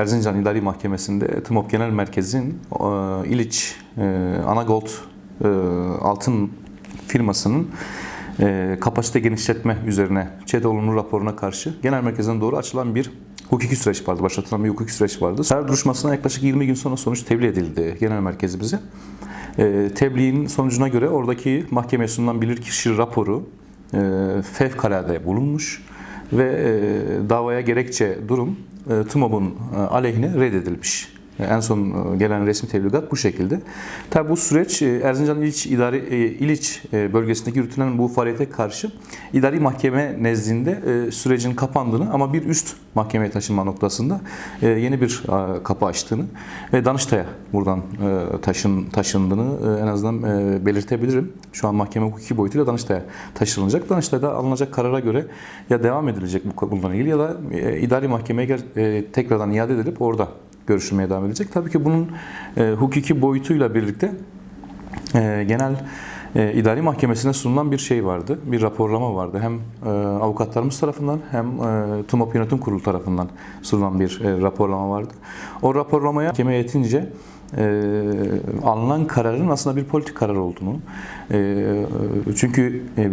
Erzincan İdari Mahkemesi'nde TMOP Genel Merkez'in e, İliç e, Anagold e, altın firmasının e, kapasite genişletme üzerine ÇEDOL'un raporuna karşı genel merkezden doğru açılan bir hukuki süreç vardı. Başlatılan bir hukuki süreç vardı. Her duruşmasına yaklaşık 20 gün sonra sonuç tebliğ edildi genel merkezimize. E, tebliğin sonucuna göre oradaki mahkemeye sunulan bilirkişi raporu fevkalade bulunmuş ve e, davaya gerekçe durum e, TMOB'un e, aleyhine reddedilmiş. En son e, gelen resmi tebligat bu şekilde. Tabi bu süreç e, Erzincan İliç, İdari, e, İliç bölgesindeki yürütülen bu faaliyete karşı idari mahkeme nezdinde sürecin kapandığını ama bir üst mahkemeye taşınma noktasında yeni bir kapı açtığını ve Danıştay'a buradan taşın, taşındığını en azından belirtebilirim. Şu an mahkeme hukuki boyutuyla Danıştay'a taşınılacak. Danıştay'da alınacak karara göre ya devam edilecek bu bununla ilgili ya da idari mahkemeye tekrardan iade edilip orada görüşülmeye devam edecek. Tabii ki bunun e, hukuki boyutuyla birlikte e, genel e, idari mahkemesine sunulan bir şey vardı. Bir raporlama vardı. Hem e, avukatlarımız tarafından hem e, TUMOP Yönetim Kurulu tarafından sunulan bir e, raporlama vardı. O raporlamaya mahkeme yetince e, alınan kararın aslında bir politik karar olduğunu e, çünkü e,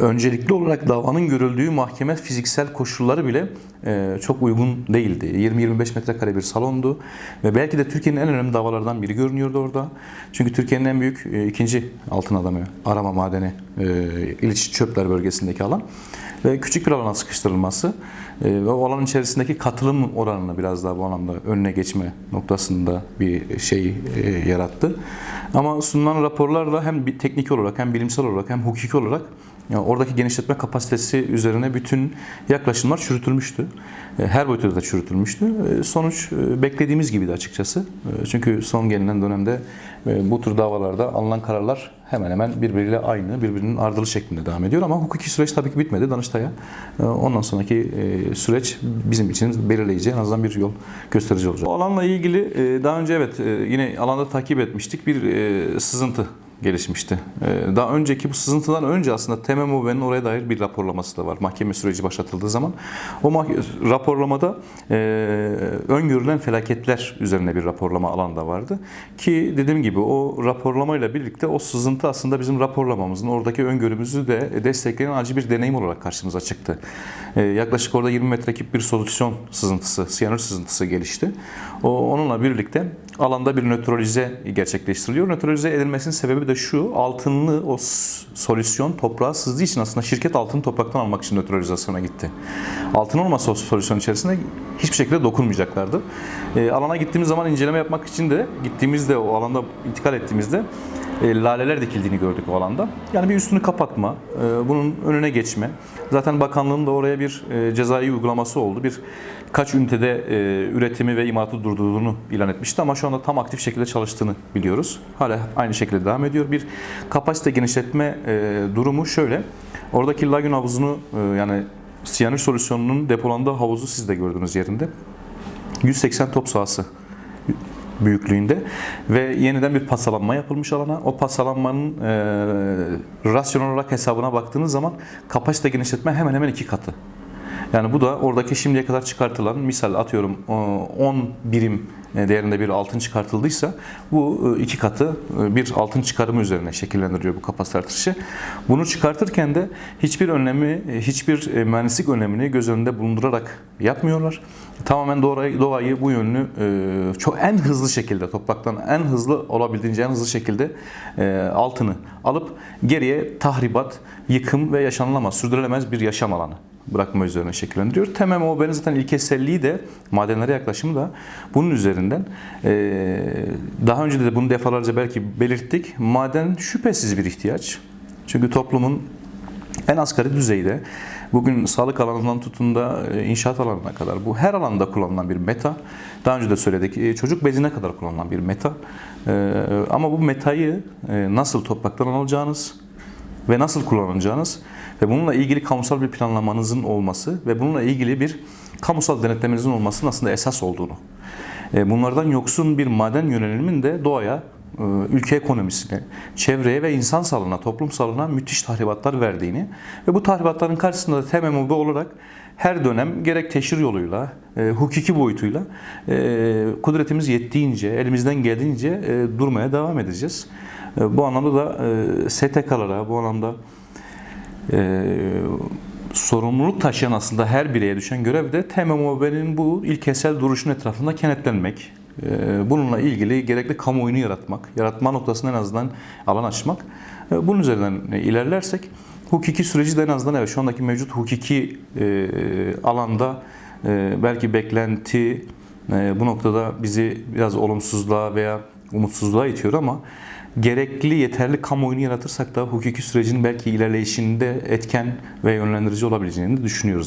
öncelikli olarak davanın görüldüğü mahkeme fiziksel koşulları bile e, çok uygun değildi. 20-25 metrekare bir salondu ve belki de Türkiye'nin en önemli davalardan biri görünüyordu orada. Çünkü Türkiye'nin en büyük e, ikinci altın adamı arama madeni e, İliç Çöpler bölgesindeki alan ve küçük bir alana sıkıştırılması e, ve o alanın içerisindeki katılım oranını biraz daha bu anlamda önüne geçme noktasında bir şey e, yarattı. Ama sunulan raporlarla hem teknik olarak hem bilimsel olarak hem hukuki olarak yani oradaki genişletme kapasitesi üzerine bütün yaklaşımlar çürütülmüştü. E, Her boyutta da çürütülmüştü. E, Sonuç e, beklediğimiz gibiydi açıkçası. Çünkü son gelinen dönemde bu tür davalarda alınan kararlar hemen hemen birbiriyle aynı, birbirinin ardılı şeklinde devam ediyor. Ama hukuki süreç tabii ki bitmedi Danıştay'a. Ondan sonraki süreç bizim için belirleyici, en azından bir yol gösterici olacak. O alanla ilgili daha önce evet yine alanda takip etmiştik bir sızıntı gelişmişti. Ee, Daha önceki bu sızıntıdan önce aslında TMMOB'nin oraya dair bir raporlaması da var. Mahkeme süreci başlatıldığı zaman. O raporlamada e, öngörülen felaketler üzerine bir raporlama alanı da vardı. Ki dediğim gibi o raporlamayla birlikte o sızıntı aslında bizim raporlamamızın oradaki öngörümüzü de destekleyen acı bir deneyim olarak karşımıza çıktı. Ee, Yaklaşık orada 20 metreküp bir solüsyon sızıntısı, siyanür sızıntısı gelişti. O, onunla birlikte alanda bir nötralize gerçekleştiriliyor. Nötralize edilmesinin sebebi de şu, altınlı o solüsyon toprağa sızdığı için aslında şirket altını topraktan almak için nötralizasyona gitti. Altın olmasa o solüsyon içerisinde hiçbir şekilde dokunmayacaklardı. E, alana gittiğimiz zaman inceleme yapmak için de gittiğimizde o alanda intikal ettiğimizde e, laleler dikildiğini gördük o alanda. Yani bir üstünü kapatma, e, bunun önüne geçme. Zaten bakanlığın da oraya bir e, cezai uygulaması oldu. Bir kaç ünitede e, üretimi ve imalatı durdurduğunu ilan etmişti ama şu anda tam aktif şekilde çalıştığını biliyoruz. Hala aynı şekilde devam ediyor. Bir kapasite genişletme e, durumu şöyle. Oradaki lagün havuzunu e, yani siyanür solüsyonunun depolandığı havuzu siz de gördünüz yerinde. 180 top sahası büyüklüğünde ve yeniden bir pasalanma yapılmış alana. O pasalanmanın e, rasyonel olarak hesabına baktığınız zaman kapasite genişletme hemen hemen iki katı. Yani bu da oradaki şimdiye kadar çıkartılan misal atıyorum e, 10 birim e, değerinde bir altın çıkartıldıysa bu e, iki katı e, bir altın çıkarımı üzerine şekillendiriyor bu kapasite artışı. Bunu çıkartırken de hiçbir önlemi, e, hiçbir mühendislik önemini göz önünde bulundurarak yapmıyorlar. Tamamen doğayı, doğayı bu yönlü çok en hızlı şekilde topraktan en hızlı olabildiğince en hızlı şekilde altını alıp geriye tahribat, yıkım ve yaşanılamaz, sürdürülemez bir yaşam alanı bırakma üzerine şekillendiriyor. Temel OB'nin zaten ilkeselliği de madenlere yaklaşımı da bunun üzerinden. Ee, daha önce de bunu defalarca belki belirttik. Maden şüphesiz bir ihtiyaç. Çünkü toplumun en asgari düzeyde bugün sağlık alanından tutun da e, inşaat alanına kadar bu her alanda kullanılan bir meta. Daha önce de söyledik e, çocuk bezine kadar kullanılan bir meta. E, Ama bu metayı e, nasıl topraktan alacağınız, ve nasıl kullanacağınız ve bununla ilgili kamusal bir planlamanızın olması ve bununla ilgili bir kamusal denetlemenizin olmasının aslında esas olduğunu. E, Bunlardan yoksun bir maden yönelimin de doğaya, e, ülke ekonomisine, çevreye ve insan sağlığına, toplum sağlığına müthiş tahribatlar verdiğini ve bu tahribatların karşısında da TMMOB olarak her dönem gerek teşhir yoluyla, e, hukuki boyutuyla e, kudretimiz yettiğince, elimizden geldiğince e, durmaya devam edeceğiz. E, bu anlamda da e, STK'lara, bu anlamda e, sorumluluk taşıyan aslında her bireye düşen görev de TMMOB'nin bu ilkesel duruşun etrafında kenetlenmek. Bununla ilgili gerekli kamuoyunu yaratmak, yaratma noktasında en azından alan açmak. Bunun üzerinden ilerlersek hukuki süreci de en azından evet şu andaki mevcut hukuki alanda belki beklenti bu noktada bizi biraz olumsuzluğa veya umutsuzluğa itiyor ama gerekli yeterli kamuoyunu yaratırsak da hukuki sürecin belki ilerleyişinde etken ve yönlendirici olabileceğini düşünüyoruz.